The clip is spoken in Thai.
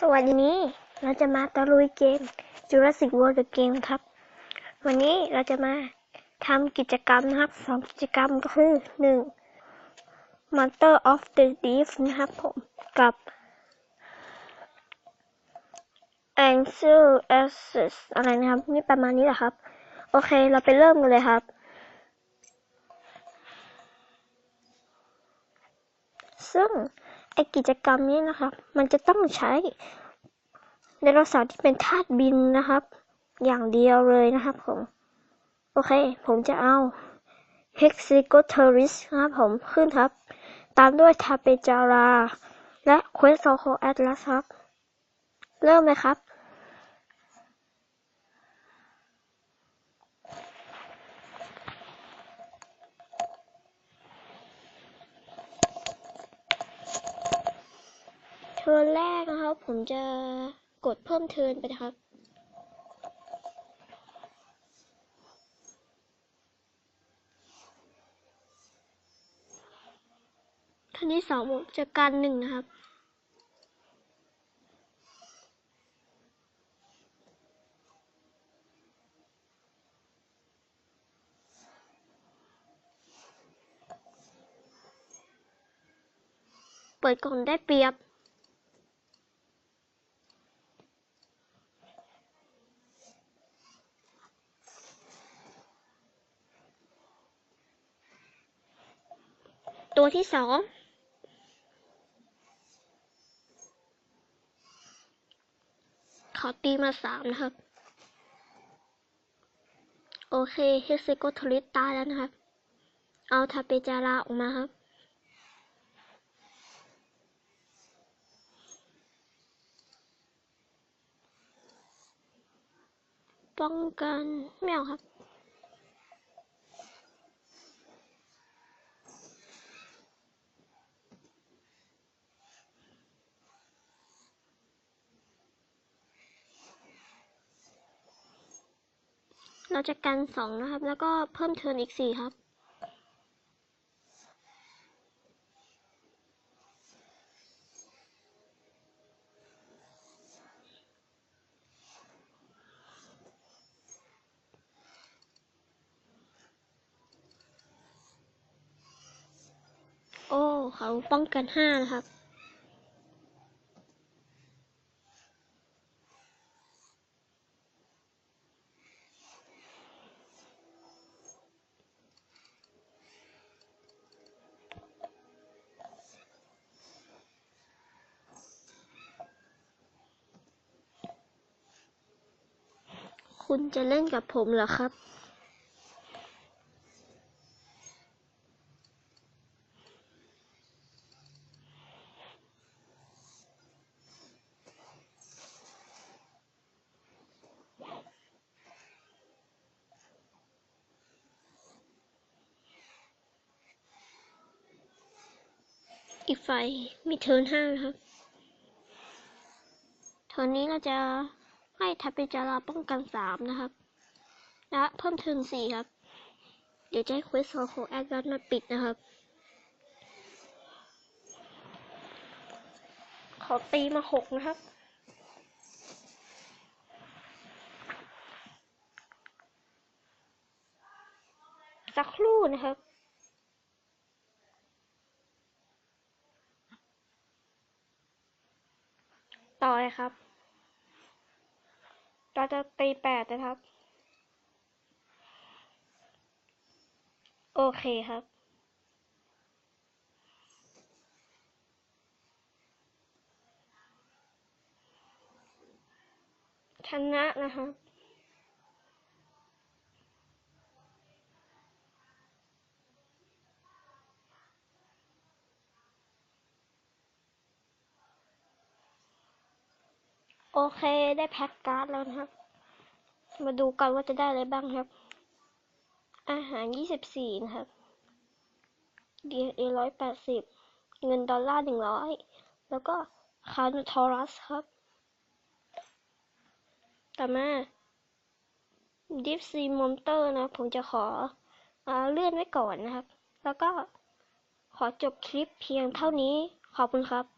สวัสดีนี้เราจะมาตะลุยเกม Jurassic World The Game ครับ วันนี้เราจะมาทำกิจกรรมนะครับสองกิจกรรมก็คือหนึ่ง Monster of the Deep นะครับผมกับ Ansel Access อะไรนะครับ นี่ประมาณนี้แหละครับ โอเคเราไปเริ่มกันเลยครับ ซึ่ง ไอกิจกรรมนี้นะครับ มันจะต้องใช้ไดโนเสาร์ที่เป็นธาตุบินนะครับ อย่างเดียวเลยนะครับผม โอเค ผมจะเอา Hexagoteris นะครับผมขึ้นครับ ตามด้วยทาเปจารา และ Quetzalcoatl ครับ เริ่มเลยครับ ทิร์นแรกนะครับ ผมจะกดเพิ่มเทิร์นไปนะครับท่านที่สองผมจะการหนึ่งนะครับเปิดกล่อนได้เปรียบ ตัวที่สองขอตีมาสามนะครับ โอเคเฮสโกทลิสตายแล้วนะครับ เอาทาเปจาราออกมาครับ ป้องกันไม่เอาครับ เราจะกันสองนะครับ แล้วก็เพิ่มเทิร์นอีกสี่ครับ โอ้ เขาป้องกันห้านะครับ คุณจะเล่นกับผมเหรอครับ อีกฝ่ายมีเทิร์นห้านะครับเทิร์นนี้เราจะ ให้ทัพเปจาราป้องกันสามนะครับ และเพิ่มเทิร์นสี่ครับ เดี๋ยวจะให้เควสโซโคแอดรัสมาปิดนะครับ ขอตีมาหกนะครับสักครู่นะครับต่อเลยครับ เราจะตีแปดนะครับ โอเคครับ ชนะนะครับ โอเคได้แพ็กการ์ดแล้วนะครับ มาดูกันว่าจะได้อะไรบ้างครับ อาหาร24นะครับ DNA 180เงินดอลลาร์100แล้วก็คาร์นทอรัสครับ ต่อมา Deep Sea Monster นะ ผมจะขออเลื่อนไว้ก่อนนะครับ แล้วก็ขอจบคลิปเพียงเท่านี้ขอบคุณครับ